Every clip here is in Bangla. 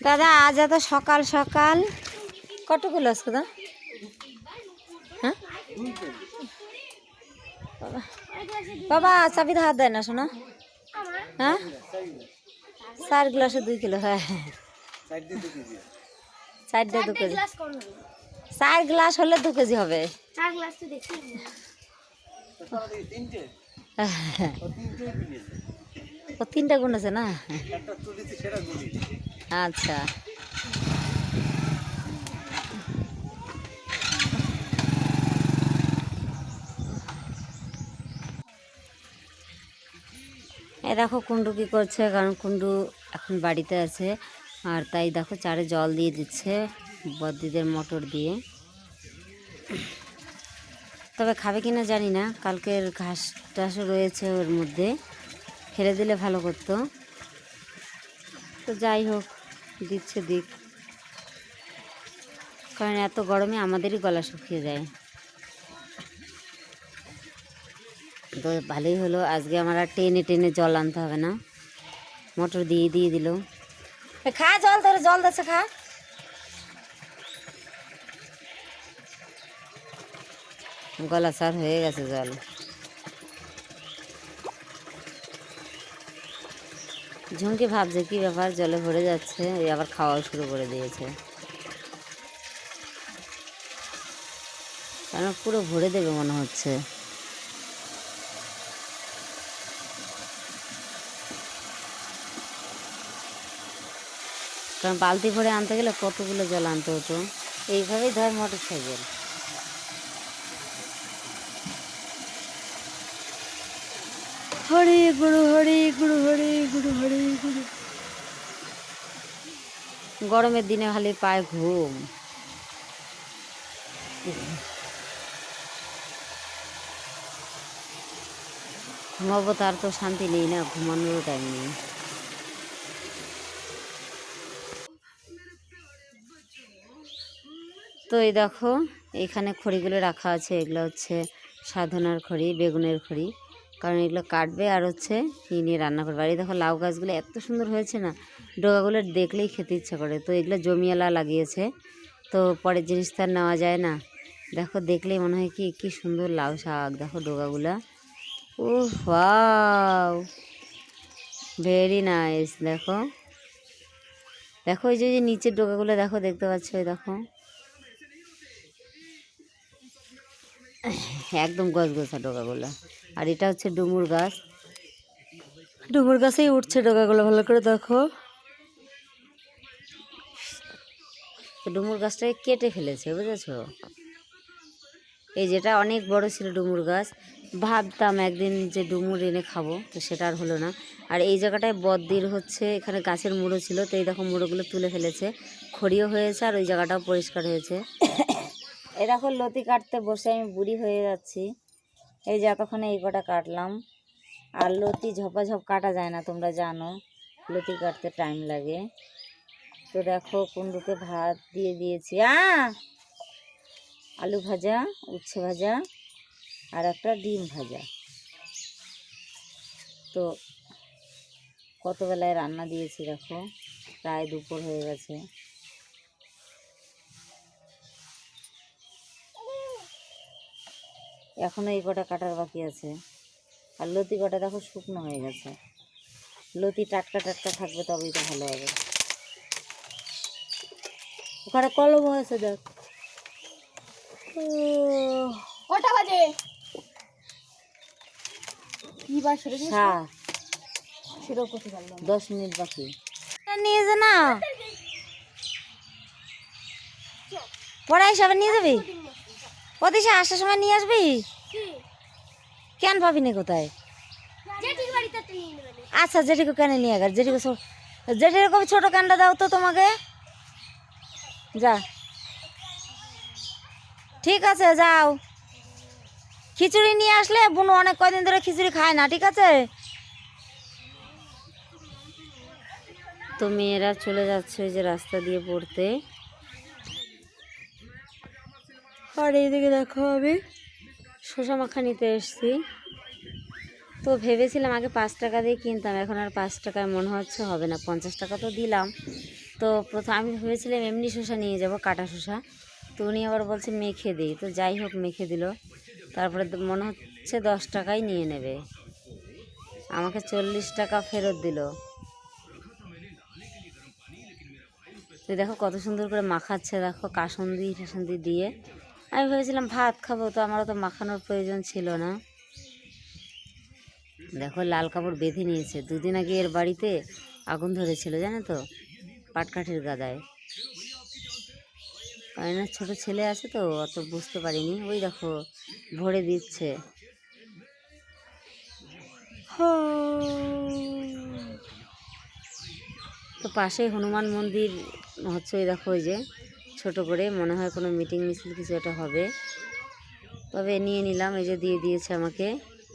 দাদা আজ এত সকাল সকাল। কতগুলো আজকে দা হ্যাঁ? বাবা চাবি হাত দেয় না শোনা। হ্যাঁ? চার গ্লাসে দুই কিলো হ্যাঁ। চারটে দু কেজি। চার গ্লাস হলে দু কেজি হবে। ও তিনটা গুণ আছে না? আচ্ছা। এ দেখো কুন্ডু কি করছে, কারণ কুন্ডু এখন বাড়িতে আছে, আর তাই দেখো চারে জল দিয়ে দিচ্ছে বদ্দিদের মোটর দিয়ে। তবে খাবে কিনা জানি না, কালকের ঘাস টাসও রয়েছে ওর মধ্যে, ফেলে দিলে ভালো করতো। তো যাই হোক দিচ্ছে, দিক। কারণ এত গরমে আমাদেরই গলা শুকিয়ে যায়। তো ভালোই হলো, আজকে আমার আর টেনে টেনে জল আনতে হবে না। মোটর দিয়ে দিয়ে দিল। খা জল তোর জল দিচ্ছে খা। গলা সার হয়ে গেছে জল। ঝুমকি ভাবছে, কি ব্যাপার? জলে ভরে যাচ্ছে, এই আবার খাওয়া শুরু করে দিয়েছে। কারণ পুরো ভরে দেবে মনে হচ্ছে? কারণ বালতি ভরে আনতে গেলে কতগুলো জল আনতে হতো? এইভাবেই ধর মোটর সাইকেল হরে গুরু হরে গুরু হরে গুরু হরে গুরু। গরমের দিনে খালি পায় ঘুম। ঘুমাবো তার তো শান্তি নেই না, ঘুমানোরও টাইম নেই। তো এই দেখো, এখানে খড়িগুলো রাখা আছে, এগুলো হচ্ছে সাধনার খড়ি, বেগুনের খড়ি। কারণ এগুলো কাটবে আর হচ্ছে নিয়ে নিয়ে রান্না করবে আর এই দেখো লাউ গাছগুলো এত সুন্দর হয়েছে না ডোকাগুলো দেখলেই খেতে ইচ্ছা করে। তো এগুলো জমিয়ালা লাগিয়েছে, তো পরের জিনিস তো আর নেওয়া যায় না। দেখো দেখলেই মনে হয় কি কি সুন্দর লাউ শাক, দেখো ডোকাগুলা ও ওয়াও, ভেরি নাইস, দেখো। দেখো ওই যে নিচের ডোকাগুলো দেখো, দেখতে পাচ্ছ দেখো। একদম গছগছা ডোকাগুলো। আর এটা হচ্ছে ডুমুর গাছ। ডুমুর গাছেই উঠছে ডোকাগুলো, ভালো করে দেখো। ডুমুর গাছটাকে কেটে ফেলেছে, বুঝেছ? এই যেটা অনেক বড় ছিল ডুমুর গাছ, ভাবতাম একদিন যে ডুমুর এনে খাব, তো সেটা আর হলো না। আর এই জায়গাটায় বদ্দির হচ্ছে, এখানে গাছের মুড়ো ছিল, তো এই দেখো মুড়োগুলো তুলে ফেলেছে। খড়িও হয়েছে আর ওই জায়গাটাও পরিষ্কার হয়েছে। দেখো লতি কাটতে বসে, আমি বুড়ি হয়ে যাচ্ছি। এই যে এতক্ষণে এই কটা কাটলাম। আর লতি ঝপাঝপ কাটা যায় না, তোমরা জানো। লতি কাটতে টাইম লাগে। তো দেখো কুন্ডুকে ভাত দিয়ে দিয়েছি। আ! আলু ভাজা, উচ্ছে ভাজা আর একটা ডিম ভাজা। তো কত বেলায় রান্না দিয়েছি দেখো, প্রায় দুপুর হয়ে গেছে। এখনও এই কটা কাটার বাকি আছে। আর লতি কটা দেখো শুকনো হয়ে গেছে। লতি টাটকা টাটকা থাকবে তবেই তো ভালো হবে। ওখানে কলম হয়েছে দেখ। কটা বাজে? কি বার সেটা সেটাও করতে পারলাম দশ মিনিট বাকি। নিয়ে যা না। পড়া হিসাবে নিয়ে যাবি? অতিশা আসার সময় নিয়ে আসবি? কেন পাবি না কোথায় আচ্ছা জেঠিকে কেন নিয়ে গেল জেঠিকে জেঠির কবি ছোটো ক্যানটা দাও তো তোমাকে। যা। ঠিক আছে যাও। খিচুড়ি নিয়ে আসলে বুনু অনেক কদিন ধরে খিচুড়ি খায় না ঠিক আছে? তো মেয়েরা চলে যাচ্ছে ওই যে রাস্তা দিয়ে পড়তে। আর এইদিকে দেখো আমি শসা মাখা নিতে এসছি। তো ভেবেছিলাম আগে পাঁচ টাকা দিয়ে কিনতাম, এখন আর পাঁচ টাকায় মনে হচ্ছে হবে না, পঞ্চাশ টাকা তো দিলাম। তো প্রথম আমি ভেবেছিলাম এমনি শসা নিয়ে যাব, কাটা শসা। তো উনি আবার বলছে মেখে দিই, তো যাই হোক মেখে দিল। তারপরে মনে হচ্ছে দশ টাকাই নিয়ে নেবে। আমাকে চল্লিশ টাকা ফেরত দিল। তো দেখো কত সুন্দর করে মাখাচ্ছে, দেখো কাসন্দি টাসন্দি দিয়ে। আমি ভেবেছিলাম ভাত খাব, তো আমারও তো মাখানোর প্রয়োজন ছিল না। দেখো, লাল কাপড় বেঁধে নিয়েছে। দুদিন আগে এর বাড়িতে আগুন ধরেছিল, জানো তো, পাটকাঠির গাদায়। না, ছোট ছেলে আছে তো, অত বুঝতে পারিনি। ওই দেখো, ভরে দিচ্ছে। তো পাশে হনুমান মন্দির, হচ্ছে ওই দেখো, ওই যে ছোট করে, মনে হয় কোনো মিটিং মিছিল কিছু একটা হবে। তবে নিয়ে নিলাম, এই যে দিয়ে দিয়েছে আমাকে।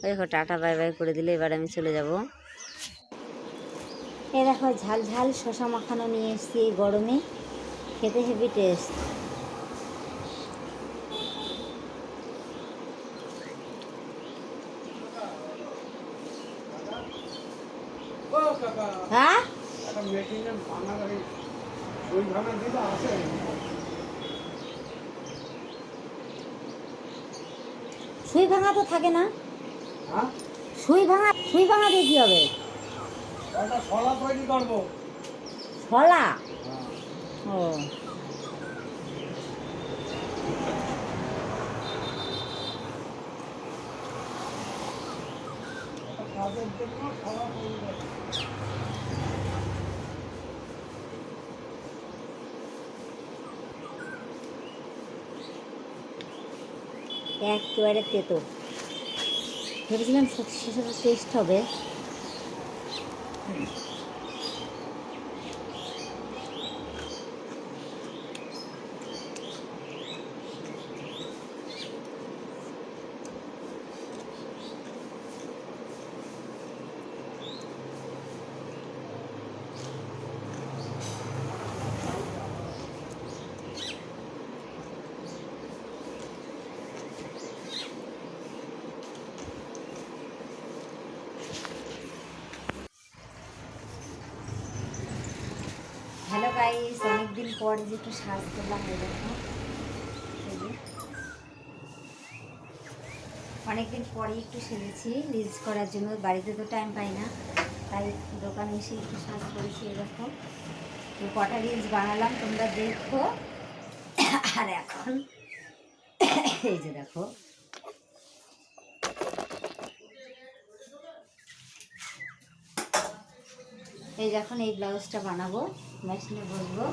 ওই দেখো, টাটা, বাই বাই করে দিলে এবার আমি চলে যাব। এই দেখো, ঝাল ঝাল শশা মাখানো নিয়ে এসেছি এই গরমে। খেতে হেভি টেস্ট হ্যাঁ? সুই ভাঙা তো থাকে না। সুই ভাঙা সুই ভাঙা দিয়ে কী হবে? ছলা ও। একেবারে তেতো ভেবেছিলাম সত্যি সাথে টেস্ট হবে অনেকদিন পর যে একটু সাজ করলাম যে। অনেকদিন পরেই একটু সেজেছি রিলস করার জন্য। বাড়িতে তো টাইম পাই না, তাই দোকানে এসে একটু সাজ করেছি এরকম তো কটা রিলস বানালাম, তোমরা দেখো। আর এখন, এই যে দেখো। এই যে এখন এই ব্লাউজটা বানাবো, মেশিনে বসবো।